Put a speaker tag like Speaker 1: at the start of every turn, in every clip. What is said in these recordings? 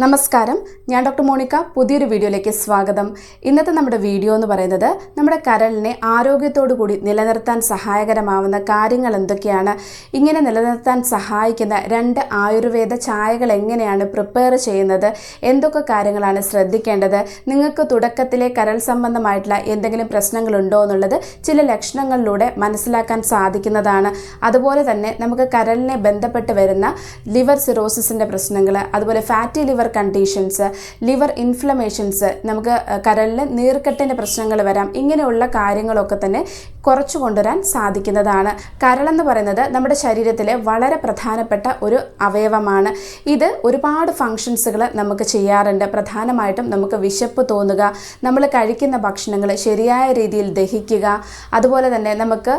Speaker 1: നമസ്കാരം. ഞാൻ doctor Monica. പുതിയൊരു വീഡിയോയിലേക്ക് സ്വാഗതം. ഇന്നത്തെ നമ്മുടെ വീഡിയോ എന്ന് പറയുന്നത് നമ്മുടെ കരളിനെ ആരോഗ്യത്തോടു കൂടി നിലനിർത്താൻ സഹായകരമാവുന്ന കാര്യങ്ങൾ എന്തൊക്കെയാണ്? ഇങ്ങനെ നിലനിർത്താൻ സഹായിക്കുന്ന രണ്ട് ആയുർവേദ ചായകൾ എങ്ങനെയാണ് പ്രിപ്പയർ ചെയ്യുന്നത്? എന്തൊക്കെ കാര്യങ്ങളാണ് ശ്രദ്ധിക്കേണ്ടത്? നിങ്ങൾക്ക് തുടക്കത്തിലെ കരൾ സംബന്ധമായിട്ടുള്ള എന്തെങ്കിലും പ്രശ്നങ്ങളുണ്ടോ എന്നുള്ളത് ചില ലക്ഷണങ്ങളിലൂടെ മനസ്സിലാക്കാൻ സാധിക്കുന്നതാണ്. അതുപോലെ തന്നെ നമുക്ക് കരളിനെ ബന്ധപ്പെട്ട് വരുന്ന ലിവർ സിറോസിസിന്റെ പ്രശ്നങ്ങൾ അതുപോലെ fatty liver conditions liver inflammations നമുക്ക് കരളിൽ നീർക്കെട്ടിന്റെ പ്രശ്നങ്ങൾ വരാം ഇങ്ങനെയുള്ള കാര്യങ്ങളൊക്കെ തന്നെ കുറച്ചു കൊണ്ടുവരാൻ സാധിക്കുന്നതാണ്. കരളെന്ന് പറയുന്നത് നമ്മുടെ ശരീരത്തിലെ വളരെ പ്രധാനപ്പെട്ട ഒരു അവയവമാണ്. ഇത് ഒരുപാട് ഫങ്ഷൻസുകൾ നമുക്ക് ചെയ്യാറുണ്ട്. പ്രധാനമായിട്ടും നമുക്ക് വിശപ്പ് തോന്നുക നമ്മൾ കഴിക്കുന്ന ഭക്ഷണങ്ങൾ ശരിയായ രീതിയിൽ ദഹിക്കുക അതുപോലെ തന്നെ നമുക്ക്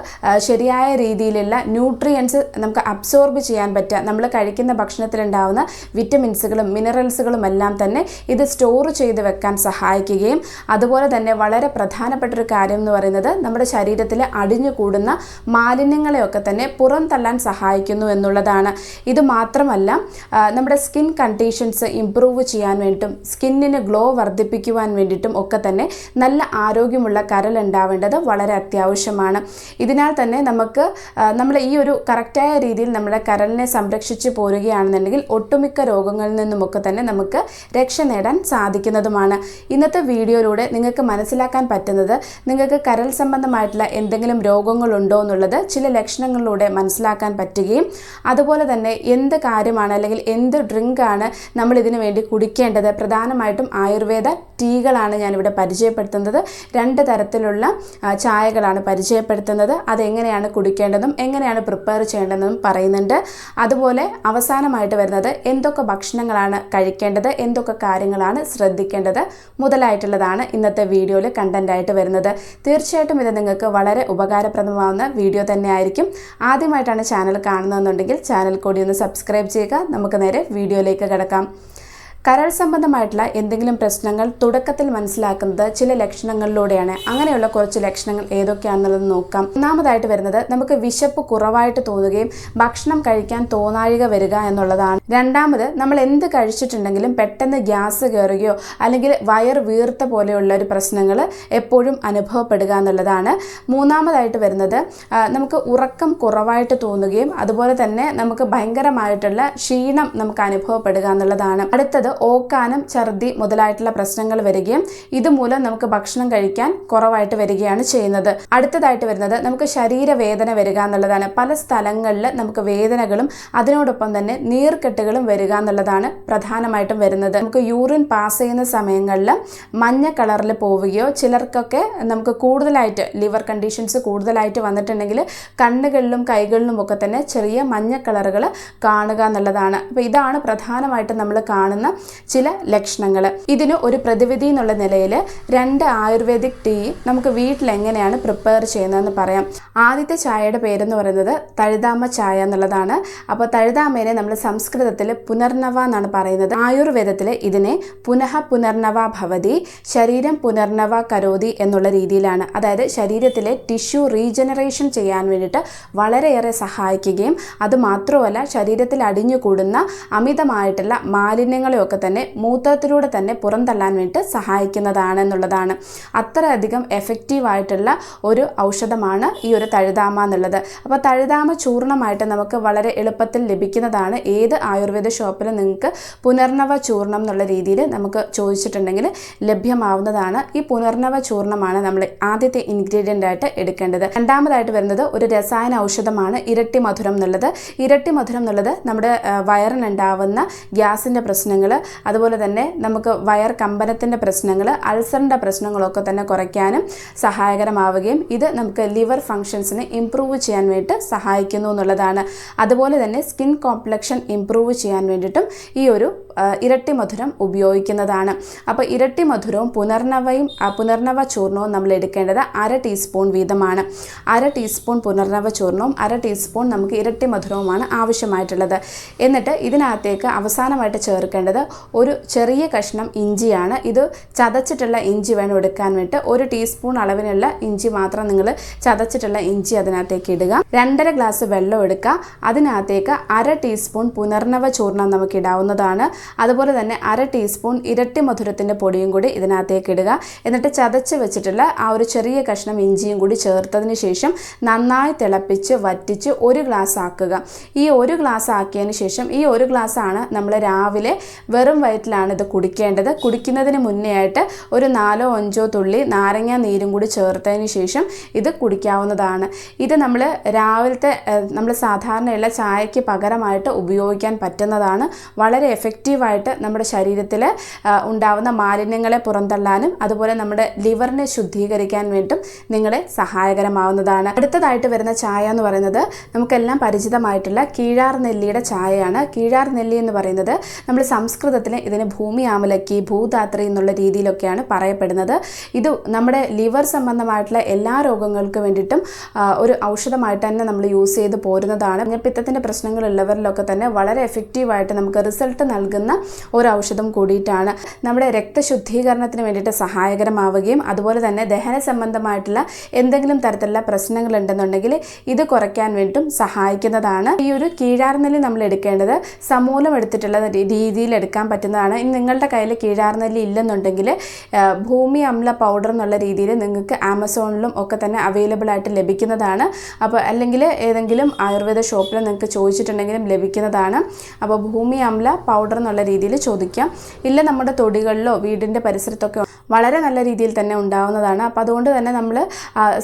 Speaker 1: ശരിയായ രീതിയിലുള്ള ന്യൂട്രിയൻസ് നമുക്ക് അബ്സോർബ് ചെയ്യാൻ പറ്റുക. നമ്മൾ കഴിക്കുന്ന ഭക്ഷണത്തിലുണ്ടാവുന്ന വിറ്റമിൻസുകളും മിനറൽസുകളും എല്ലാം തന്നെ ഇത് സ്റ്റോർ ചെയ്ത് വെക്കാൻ സഹായിക്കുകയും അതുപോലെ തന്നെ വളരെ പ്രധാനപ്പെട്ട ഒരു കാര്യം എന്ന് പറയുന്നത് നമ്മുടെ ശരീരത്തിൽ അടിഞ്ഞു കൂടുന്ന മാലിന്യങ്ങളെയൊക്കെ തന്നെ പുറന്തള്ളാൻ സഹായിക്കുന്നു എന്നുള്ളതാണ്. ഇത് മാത്രമല്ല നമ്മുടെ സ്കിൻ കണ്ടീഷൻസ് ഇംപ്രൂവ് ചെയ്യാൻ വേണ്ടിയിട്ടും സ്കിന്നിന് ഗ്ലോ വർദ്ധിപ്പിക്കുവാൻ വേണ്ടിയിട്ടും ഒക്കെ തന്നെ നല്ല ആരോഗ്യമുള്ള കരൽ ഉണ്ടാവേണ്ടത് വളരെ അത്യാവശ്യമാണ്. ഇതിനാൽ തന്നെ നമുക്ക് നമ്മൾ ഈ ഒരു കറക്റ്റായ രീതിയിൽ നമ്മുടെ കരലിനെ സംരക്ഷിച്ച് പോരുകയാണെന്നുണ്ടെങ്കിൽ ഒട്ടുമിക്ക രോഗങ്ങളിൽ നിന്നുമൊക്കെ തന്നെ നമുക്ക് രക്ഷ നേടാൻ സാധിക്കുന്നതുമാണ്. ഇന്നത്തെ വീഡിയോയിലൂടെ നിങ്ങൾക്ക് മനസ്സിലാക്കാൻ പറ്റുന്നത് നിങ്ങൾക്ക് കരൽ സംബന്ധമായിട്ടുള്ള എന്തെങ്കിലും രോഗങ്ങളുണ്ടോ എന്നുള്ളത് ചില ലക്ഷണങ്ങളിലൂടെ മനസ്സിലാക്കാൻ പറ്റുകയും അതുപോലെ തന്നെ എന്ത് കാര്യമാണ് അല്ലെങ്കിൽ എന്ത് ഡ്രിങ്കാണ് നമ്മൾ ഇതിനു വേണ്ടി കുടിക്കേണ്ടത്? പ്രധാനമായിട്ടും ആയുർവേദ ടീകളാണ് ഞാനിവിടെ പരിചയപ്പെടുത്തുന്നത്. രണ്ട് തരത്തിലുള്ള ചായകളാണ് പരിചയപ്പെടുത്തുന്നത്. അതെങ്ങനെയാണ് കുടിക്കേണ്ടതും എങ്ങനെയാണ് പ്രിപ്പയർ ചെയ്യേണ്ടതെന്നും പറയുന്നുണ്ട്. അതുപോലെ അവസാനമായിട്ട് വരുന്നത് എന്തൊക്കെ ഭക്ഷണങ്ങളാണ് കഴിക്കേണ്ടത് എന്തൊക്കെ കാര്യങ്ങളാണ് ശ്രദ്ധിക്കേണ്ടത് മുതലായിട്ടുള്ളതാണ് ഇന്നത്തെ വീഡിയോയിൽ കണ്ടന്റായിട്ട് വരുന്നത്. തീർച്ചയായിട്ടും ഇത് നിങ്ങൾക്ക് വളരെ ഉപകാരപ്രദമാവുന്ന വീഡിയോ തന്നെയായിരിക്കും. ആദ്യമായിട്ടാണ് ചാനൽ കാണുന്നതെന്നുണ്ടെങ്കിൽ ചാനൽ കൂടി ഒന്ന് സബ്സ്ക്രൈബ് ചെയ്യുക. നമുക്ക് നേരെ വീഡിയോയിലേക്ക് കിടക്കാം. കരൾ സംബന്ധമായിട്ടുള്ള എന്തെങ്കിലും പ്രശ്നങ്ങൾ തുടക്കത്തിൽ മനസ്സിലാക്കുന്നത് ചില ലക്ഷണങ്ങളിലൂടെയാണ്. അങ്ങനെയുള്ള കുറച്ച് ലക്ഷണങ്ങൾ ഏതൊക്കെയാണെന്നുള്ളത് നോക്കാം. ഒന്നാമതായിട്ട് വരുന്നത് നമുക്ക് വിശപ്പ് കുറവായിട്ട് തോന്നുകയും ഭക്ഷണം കഴിക്കാൻ തോന്നാഴിക വരിക എന്നുള്ളതാണ്. രണ്ടാമത് നമ്മൾ എന്ത് കഴിച്ചിട്ടുണ്ടെങ്കിലും പെട്ടെന്ന് ഗ്യാസ് കയറുകയോ അല്ലെങ്കിൽ വയർ വീർത്ത പോലെയുള്ള ഒരു പ്രശ്നങ്ങൾ എപ്പോഴും അനുഭവപ്പെടുക എന്നുള്ളതാണ്. മൂന്നാമതായിട്ട് വരുന്നത് നമുക്ക് ഉറക്കം കുറവായിട്ട് തോന്നുകയും അതുപോലെ തന്നെ നമുക്ക് ഭയങ്കരമായിട്ടുള്ള ക്ഷീണം നമുക്ക് അനുഭവപ്പെടുക എന്നുള്ളതാണ്. അടുത്തത് ഓക്കാനം ഛർദി മുതലായിട്ടുള്ള പ്രശ്നങ്ങൾ വരികയും ഇതുമൂലം നമുക്ക് ഭക്ഷണം കഴിക്കാൻ കുറവായിട്ട് വരികയാണ് ചെയ്യുന്നത്. അടുത്തതായിട്ട് വരുന്നത് നമുക്ക് ശരീരവേദന വരിക എന്നുള്ളതാണ്. പല സ്ഥലങ്ങളിൽ നമുക്ക് വേദനകളും അതിനോടൊപ്പം തന്നെ നീർക്കെട്ടുകളും വരിക എന്നുള്ളതാണ് പ്രധാനമായിട്ടും വരുന്നത്. നമുക്ക് യൂറിൻ പാസ് ചെയ്യുന്ന സമയങ്ങളിൽ മഞ്ഞ കളറിൽ പോവുകയോ ചിലർക്കൊക്കെ നമുക്ക് കൂടുതലായിട്ട് ലിവർ കണ്ടീഷൻസ് കൂടുതലായിട്ട് വന്നിട്ടുണ്ടെങ്കിൽ കണ്ണുകളിലും കൈകളിലും ഒക്കെ തന്നെ ചെറിയ മഞ്ഞ കളറുകൾ കാണുക എന്നുള്ളതാണ്. അപ്പോൾ ഇതാണ് പ്രധാനമായിട്ടും നമ്മൾ കാണുന്ന ചില ലക്ഷണങ്ങൾ ഇതിന് ഒരു പ്രതിവിധി എന്നുള്ള നിലയിൽ രണ്ട് ആയുർവേദിക് ടീ നമുക്ക് വീട്ടിൽ എങ്ങനെയാണ് പ്രിപ്പയർ ചെയ്യുന്നതെന്ന് പറയാം. ആദ്യത്തെ ചായയുടെ പേരെന്ന് പറയുന്നത് തഴുതാമ ചായ എന്നുള്ളതാണ്. അപ്പോൾ തഴുതാമേനെ നമ്മൾ സംസ്കൃതത്തിൽ പുനർനവ എന്നാണ് പറയുന്നത്. ആയുർവേദത്തിൽ ഇതിനെ പുനഃ പുനർനവ ഭവതി ശരീരം പുനർനവ കരോതി എന്നുള്ള രീതിയിലാണ്. അതായത് ശരീരത്തിലെ ടിഷ്യൂ റീജനറേഷൻ ചെയ്യാൻ വേണ്ടിയിട്ട് വളരെയേറെ സഹായിക്കുകയും അതുമാത്രമല്ല ശരീരത്തിൽ അടിഞ്ഞുകൂടുന്ന അമിതമായിട്ടുള്ള മാലിന്യങ്ങളെയൊക്കെ തന്നെ മൂത്രത്തിലൂടെ തന്നെ പുറന്തള്ളാൻ വേണ്ടി സഹായിക്കുന്നതാണ് എന്നുള്ളതാണ് അത്രയധികം എഫക്റ്റീവ് ആയിട്ടുള്ള ഒരു ഔഷധമാണ് ഈ ഒരു തഴുതാമ എന്നുള്ളത്. അപ്പോൾ തഴുതാമ ചൂർണമായിട്ട് നമുക്ക് വളരെ എളുപ്പത്തിൽ ലഭിക്കുന്നതാണ്. ഏത് ആയുർവേദ ഷോപ്പിൽ നിങ്ങൾക്ക് പുനർനവ ചൂർണം എന്നുള്ള രീതിയിൽ നമുക്ക് ചോദിച്ചിട്ടുണ്ടെങ്കിൽ ലഭ്യമാവുന്നതാണ്. ഈ പുനർനവ ചൂർണമാണ് നമ്മൾ ആദ്യത്തെ ഇൻഗ്രീഡിയന്റ് ആയിട്ട് എടുക്കേണ്ടത്. രണ്ടാമതായിട്ട് വരുന്നത് ഒരു രസായന ഔഷധമാണ് ഇരട്ടി മധുരം എന്നുള്ളത്. ഇരട്ടി മധുരം എന്നുള്ളത് നമ്മുടെ വയറിനുണ്ടാവുന്ന ഗ്യാസിന്റെ പ്രശ്നങ്ങൾ അതുപോലെ തന്നെ നമുക്ക് വയർ കമ്പനത്തിന്റെ പ്രശ്നങ്ങൾ അൾസറിന്റെ പ്രശ്നങ്ങളൊക്കെ തന്നെ കുറയ്ക്കാനും സഹായകരമാവുകയും ഇത് നമുക്ക് ലിവർ ഫങ്ഷൻസിനെ ഇംപ്രൂവ് ചെയ്യാൻ വേണ്ടി സഹായിക്കുന്നു എന്നുള്ളതാണ്. അതുപോലെ തന്നെ സ്കിൻ കോംപ്ലക്ഷൻ ഇംപ്രൂവ് ചെയ്യാൻ വേണ്ടിയിട്ടും ഈ ഒരു ഇരട്ടി മധുരം ഉപയോഗിക്കുന്നതാണ്. അപ്പോൾ ഇരട്ടി മധുരവും പുനർനവയും പുനർനവ ചൂർണവും നമ്മൾ എടുക്കേണ്ടത് അര ടീസ്പൂൺ വീതമാണ്. അര ടീസ്പൂൺ പുനർനവ ചൂർണവും അര ടീസ്പൂൺ നമുക്ക് ഇരട്ടി മധുരവുമാണ് ആവശ്യമായിട്ടുള്ളത്. എന്നിട്ട് ഇതിനകത്തേക്ക് അവസാനമായിട്ട് ചേർക്കേണ്ടത് ഒരു ചെറിയ കഷ്ണം ഇഞ്ചിയാണ്. ഇത് ചതച്ചിട്ടുള്ള ഇഞ്ചി വേണം എടുക്കാൻ വേണ്ടിയിട്ട്. ഒരു ടീസ്പൂൺ അളവിനുള്ള ഇഞ്ചി മാത്രം നിങ്ങൾ ചതച്ചിട്ടുള്ള ഇഞ്ചി അതിനകത്തേക്ക് ഇടുക. രണ്ടര ഗ്ലാസ് വെള്ളം എടുക്കുക. അതിനകത്തേക്ക് അര ടീസ്പൂൺ പുനർനവ ചൂർണം നമുക്ക് ഇടാവുന്നതാണ്. അതുപോലെ തന്നെ അര ടീസ്പൂൺ ഇരട്ടി മധുരത്തിന്റെ പൊടിയും കൂടി ഇതിനകത്തേക്ക് ഇടുക. എന്നിട്ട് ചതച്ച് വെച്ചിട്ടുള്ള ആ ഒരു ചെറിയ കഷ്ണം ഇഞ്ചിയും കൂടി ചേർത്തതിന് ശേഷം നന്നായി തിളപ്പിച്ച് വറ്റിച്ച് ഒരു ഗ്ലാസ് ആക്കുക. ഈ ഒരു ഗ്ലാസ് ആക്കിയതിന് ശേഷം ഈ ഒരു ഗ്ലാസ് ആണ് നമ്മൾ രാവിലെ വെറും വയറ്റിലാണ് ഇത് കുടിക്കേണ്ടത്. കുടിക്കുന്നതിന് മുന്നേ ആയിട്ട് ഒരു നാലോ അഞ്ചോ തുള്ളി നാരങ്ങ നീരും കൂടി ചേർത്തതിന് ശേഷം ഇത് കുടിക്കാവുന്നതാണ്. ഇത് നമ്മൾ രാവിലത്തെ നമ്മൾ സാധാരണയുള്ള ചായയ്ക്ക് പകരമായിട്ട് ഉപയോഗിക്കാൻ പറ്റുന്നതാണ്. വളരെ എഫക്റ്റീവായിട്ട് നമ്മുടെ ശരീരത്തിൽ ഉണ്ടാവുന്ന മാലിന്യങ്ങളെ പുറന്തള്ളാനും അതുപോലെ നമ്മുടെ ലിവറിനെ ശുദ്ധീകരിക്കാൻ വേണ്ടും നിങ്ങളെ സഹായകരമാവുന്നതാണ്. അടുത്തതായിട്ട് വരുന്ന ചായ എന്ന് പറയുന്നത് നമുക്കെല്ലാം പരിചിതമായിട്ടുള്ള കീഴാർ നെല്ലിയുടെ ചായയാണ്. കീഴാർ നെല്ലി എന്ന് പറയുന്നത് നമ്മൾ സംസ്കൃതത്തിൽ ഇതിന് ഭൂമി ആമലക്കി ഭൂധാത്രി എന്നുള്ള രീതിയിലൊക്കെയാണ് പറയപ്പെടുന്നത്. ഇത് നമ്മുടെ ലിവർ സംബന്ധമായിട്ടുള്ള എല്ലാ രോഗങ്ങൾക്ക് വേണ്ടിയിട്ടും ഒരു ഔഷധമായിട്ട് തന്നെ നമ്മൾ യൂസ് ചെയ്ത് പോരുന്നതാണ്. പിത്തത്തിന്റെ പ്രശ്നങ്ങളുള്ളവരിലൊക്കെ തന്നെ വളരെ എഫക്റ്റീവായിട്ട് നമുക്ക് റിസൾട്ട് നൽകുന്ന ഒരു ഔഷധം കൂടിയിട്ടാണ്. നമ്മുടെ രക്തശുദ്ധീകരണത്തിന് വേണ്ടിയിട്ട് സഹായകരമാവുകയും അതുപോലെ തന്നെ ദഹന സംബന്ധമായിട്ടുള്ള എന്തെങ്കിലും തരത്തിലുള്ള പ്രശ്നങ്ങൾ ഉണ്ടെന്നുണ്ടെങ്കിൽ ഇത് കുറയ്ക്കാൻ വേണ്ടിയിട്ടും സഹായിക്കുന്നതാണ്. ഈ ഒരു കീഴാർനെല്ലി നമ്മൾ എടുക്കേണ്ടത് സമൂലം എടുത്തിട്ടുള്ള രീതിയിൽ എടുക്കാൻ പറ്റുന്നതാണ്. ഇനി നിങ്ങളുടെ കയ്യിൽ കീഴാർനെല്ലി ഇല്ലെന്നുണ്ടെങ്കിൽ ഭൂമി അമ്ല പൗഡർ എന്നുള്ള രീതിയിൽ നിങ്ങൾക്ക് ആമസോണിലും ഒക്കെ തന്നെ അവൈലബിൾ ആയിട്ട് ലഭിക്കുന്നതാണ്. അപ്പോൾ അല്ലെങ്കിൽ ഏതെങ്കിലും ആയുർവേദ ഷോപ്പിൽ നിങ്ങൾക്ക് ചോദിച്ചിട്ടുണ്ടെങ്കിലും ലഭിക്കുന്നതാണ്. അപ്പോൾ ഭൂമി അമ്ല പൗഡർ എന്നുള്ള രീതിയിൽ ചോദിക്കാം. ഇല്ല നമ്മുടെ തൊടികളിലോ വീടിന്റെ പരിസരത്തൊക്കെ വളരെ നല്ല രീതിയിൽ തന്നെ ഉണ്ടാവുന്നതാണ്. അപ്പോൾ അതുകൊണ്ട് തന്നെ നമ്മൾ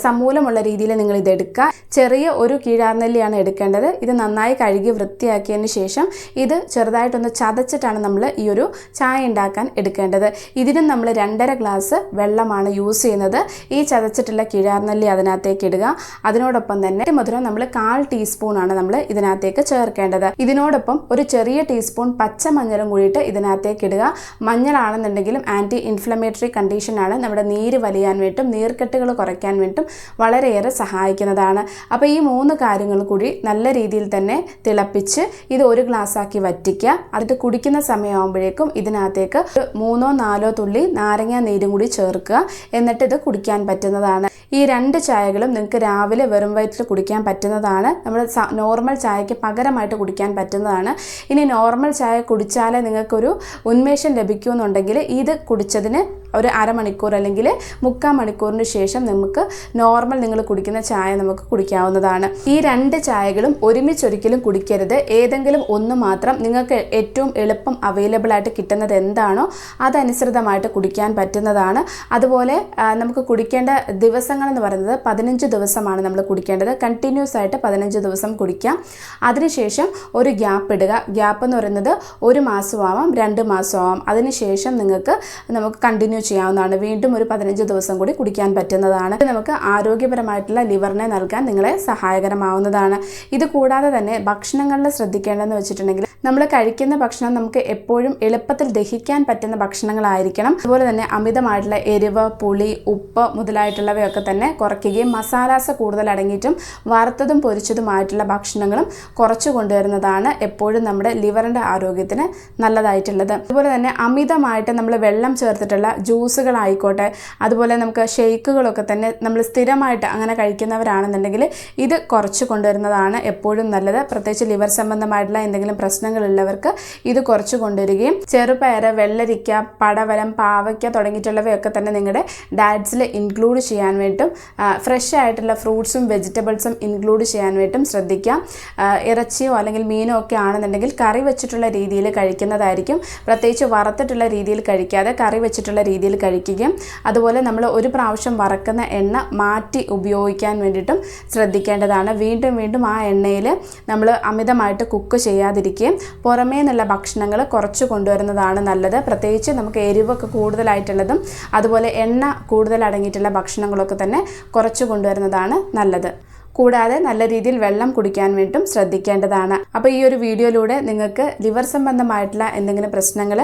Speaker 1: സമൂലമുള്ള രീതിയിൽ നിങ്ങൾ ഇത് എടുക്കുക. ചെറിയ ഒരു കീഴാർനെല്ലിയാണ് എടുക്കേണ്ടത്. ഇത് നന്നായി കഴുകി വൃത്തിയാക്കിയതിന് ശേഷം ഇത് ചെറുതായിട്ടൊന്ന് ചതച്ചിട്ടാണ് നമ്മൾ ഈ ഒരു ചായ ഉണ്ടാക്കാൻ എടുക്കേണ്ടത്. ഇതിനും നമ്മൾ രണ്ടര ഗ്ലാസ് വെള്ളമാണ് യൂസ് ചെയ്യുന്നത്. ഈ ചതച്ചിട്ടുള്ള കിഴാർനെല്ലി അതിനകത്തേക്ക് ഇടുക. അതിനോടൊപ്പം തന്നെ മധുരം നമ്മൾ കാൽ ടീസ്പൂണാണ് നമ്മൾ ഇതിനകത്തേക്ക് ചേർക്കേണ്ടത്. ഇതിനോടൊപ്പം ഒരു ചെറിയ ടീസ്പൂൺ പച്ചമഞ്ഞളും കൂടിയിട്ട് ഇതിനകത്തേക്ക് ഇടുക. മഞ്ഞളാണെന്നുണ്ടെങ്കിലും ആന്റി ഇൻഫ്ലമേറ്ററി കണ്ടീഷനാണ് നമ്മുടെ നീര് വലിയാൻ വേണ്ടിയിട്ടും നീർക്കെട്ടുകൾ കുറയ്ക്കാൻ വേണ്ടിയിട്ടും വളരെയേറെ സഹായിക്കുന്നതാണ്. അപ്പോൾ ഈ മൂന്ന് കാര്യങ്ങൾ കൂടി നല്ല രീതിയിൽ തന്നെ തിളപ്പിച്ച് ഇത് ഒരു ഗ്ലാസ് ആക്കി വറ്റിക്കുക. അത് കുടിക്കുന്ന സമയമാകുമ്പോഴേക്കും ഇതിനകത്തേക്ക് മൂന്നോ നാലോ തുള്ളി നാരങ്ങ നീരും കൂടി ചേർക്കുക. എന്നിട്ട് ഇത് കുടിക്കാൻ പറ്റുന്നതാണ്. ഈ രണ്ട് ചായകളും നിങ്ങൾക്ക് രാവിലെ വെറും വയറ്റിൽ കുടിക്കാൻ പറ്റുന്നതാണ്. നമ്മൾ നോർമൽ ചായക്ക് പകരമായിട്ട് കുടിക്കാൻ പറ്റുന്നതാണ്. ഇനി നോർമൽ ചായ കുടിച്ചാലേ നിങ്ങൾക്കൊരു ഉന്മേഷം ലഭിക്കുമെന്നുണ്ടെങ്കിൽ ഇത് കുടിച്ചതിന് ഒരു അരമണിക്കൂർ അല്ലെങ്കിൽ മുക്കാൽ മണിക്കൂറിന് ശേഷം നമുക്ക് നോർമൽ നിങ്ങൾ കുടിക്കുന്ന ചായ നമുക്ക് കുടിക്കാവുന്നതാണ്. ഈ രണ്ട് ചായകളും ഒരുമിച്ചൊരിക്കലും കുടിക്കരുത്. ഏതെങ്കിലും ഒന്ന് മാത്രം നിങ്ങൾക്ക് ഏറ്റവും എളുപ്പം അവൈലബിൾ ആയിട്ട് കിട്ടുന്നത് എന്താണോ അതനുസൃതമായിട്ട് കുടിക്കാൻ പറ്റുന്നതാണ്. അതുപോലെ നമുക്ക് കുടിക്കേണ്ട ദിവസങ്ങൾ എന്ന് പറയുന്നത് പതിനഞ്ച് ദിവസമാണ് നമ്മൾ കുടിക്കേണ്ടത്. കണ്ടിന്യൂസ് ആയിട്ട് പതിനഞ്ച് ദിവസം കുടിക്കാം. അതിനുശേഷം ഒരു ഗ്യാപ്പ് ഇടുക. ഗ്യാപ്പ് എന്ന് പറയുന്നത് ഒരു മാസമാവാം രണ്ട് മാസമാവാം. അതിനുശേഷം നിങ്ങൾക്ക് നമുക്ക് കണ്ടിന്യൂ ചെയ്യാവുന്നതാണ്. വീണ്ടും ഒരു പതിനഞ്ച് ദിവസം കൂടി കുടിക്കാൻ പറ്റുന്നതാണ്. നമുക്ക് ആരോഗ്യപരമായിട്ടുള്ള ലിവറിനെ നൽകാൻ നിങ്ങളെ സഹായകരമാവുന്നതാണ്. ഇത് കൂടാതെ തന്നെ ഭക്ഷണങ്ങളിൽ ശ്രദ്ധിക്കേണ്ടതെന്ന് വെച്ചിട്ടുണ്ടെങ്കിൽ നമ്മൾ കഴിക്കുന്ന ഭക്ഷണം നമുക്ക് എപ്പോഴും എളുപ്പത്തിൽ ദഹിക്കാൻ പറ്റുന്ന ഭക്ഷണങ്ങളായിരിക്കണം. അതുപോലെ തന്നെ അമിതമായിട്ടുള്ള എരിവ് പുളി ഉപ്പ് മുതലായിട്ടുള്ളവയൊക്കെ തന്നെ കുറയ്ക്കുകയും മസാലാസ കൂടുതൽ അടങ്ങിയിട്ടും വറുത്തതും പൊരിച്ചതുമായിട്ടുള്ള ഭക്ഷണങ്ങളും കുറച്ചു കൊണ്ടുവരുന്നതാണ് എപ്പോഴും നമ്മുടെ ലിവറിന്റെ ആരോഗ്യത്തിന് നല്ലതായിട്ടുള്ളത്. അതുപോലെ തന്നെ അമിതമായിട്ട് നമ്മൾ വെള്ളം ചേർത്തിട്ടുള്ള ജ്യൂസുകളായിക്കോട്ടെ അതുപോലെ നമുക്ക് ഷെയ്ക്കുകളൊക്കെ തന്നെ നമ്മൾ സ്ഥിരമായിട്ട് അങ്ങനെ കഴിക്കുന്നവരാണെന്നുണ്ടെങ്കിൽ ഇത് കുറച്ച് കൊണ്ടുവരുന്നതാണ് എപ്പോഴും നല്ലത്. പ്രത്യേകിച്ച് ലിവർ സംബന്ധമായിട്ടുള്ള എന്തെങ്കിലും പ്രശ്നങ്ങളുള്ളവർക്ക് ഇത് കുറച്ച് കൊണ്ടുവരികയും ചെറുപയർ വെള്ളരിക്ക പടവലം പാവയ്ക്ക തുടങ്ങിയിട്ടുള്ളവയൊക്കെ തന്നെ നിങ്ങളുടെ ഡയറ്റ്സിൽ ഇൻക്ലൂഡ് ചെയ്യാൻ വേണ്ടിയിട്ടും ഫ്രഷ് ആയിട്ടുള്ള ഫ്രൂട്ട്സും വെജിറ്റബിൾസും ഇൻക്ലൂഡ് ചെയ്യാൻ വേണ്ടിയിട്ടും ശ്രദ്ധിക്കാം ഇറച്ചിയോ അല്ലെങ്കിൽ മീനോ ഒക്കെ ആണെന്നുണ്ടെങ്കിൽ കറി വെച്ചിട്ടുള്ള രീതിയിൽ കഴിക്കുന്നതായിരിക്കും. പ്രത്യേകിച്ച് വറുത്തിട്ടുള്ള രീതിയിൽ കഴിക്കാതെ കറി വെച്ചിട്ടുള്ള രീതിയിൽ കഴിക്കുകയും അതുപോലെ നമ്മൾ ഒരു പ്രാവശ്യം വറക്കുന്ന എണ്ണ മാറ്റി ഉപയോഗിക്കാൻ വേണ്ടിയിട്ടും ശ്രദ്ധിക്കേണ്ടതാണ്. വീണ്ടും വീണ്ടും ആ എണ്ണയിൽ നമ്മൾ അമിതമായിട്ട് കുക്ക് ചെയ്യാതിരിക്കുകയും പുറമേ നിന്നുള്ള ഭക്ഷണങ്ങൾ കുറച്ച് കൊണ്ടുവരുന്നതാണ് നല്ലത്. പ്രത്യേകിച്ച് നമുക്ക് എരിവൊക്കെ കൂടുതലായിട്ടുള്ളതും അതുപോലെ എണ്ണ കൂടുതൽ അടങ്ങിയിട്ടുള്ള ഭക്ഷണങ്ങളൊക്കെ തന്നെ കുറച്ച് കൊണ്ടുവരുന്നതാണ് നല്ലത്. കൂടാതെ നല്ല രീതിയിൽ വെള്ളം കുടിക്കാൻ വേണ്ടിയിട്ടും ശ്രദ്ധിക്കേണ്ടതാണ്. അപ്പോൾ ഈ ഒരു വീഡിയോയിലൂടെ നിങ്ങൾക്ക് ലിവർ സംബന്ധമായിട്ടുള്ള എന്തെങ്കിലും പ്രശ്നങ്ങൾ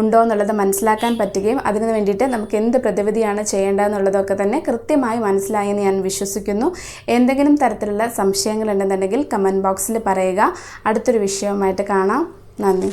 Speaker 1: ഉണ്ടോ എന്നുള്ളത് മനസ്സിലാക്കാൻ പറ്റുകയും അതിന് വേണ്ടിയിട്ട് നമുക്ക് എന്ത് പ്രതിവിധിയാണ് ചെയ്യേണ്ടതെന്നുള്ളതൊക്കെ തന്നെ കൃത്യമായി മനസ്സിലായി എന്ന് ഞാൻ വിശ്വസിക്കുന്നു. എന്തെങ്കിലും തരത്തിലുള്ള സംശയങ്ങൾ ഉണ്ടെന്നുണ്ടെങ്കിൽ കമന്റ് ബോക്സിൽ പറയുക. അടുത്തൊരു വിഷയവുമായിട്ട് കാണാം. നന്ദി.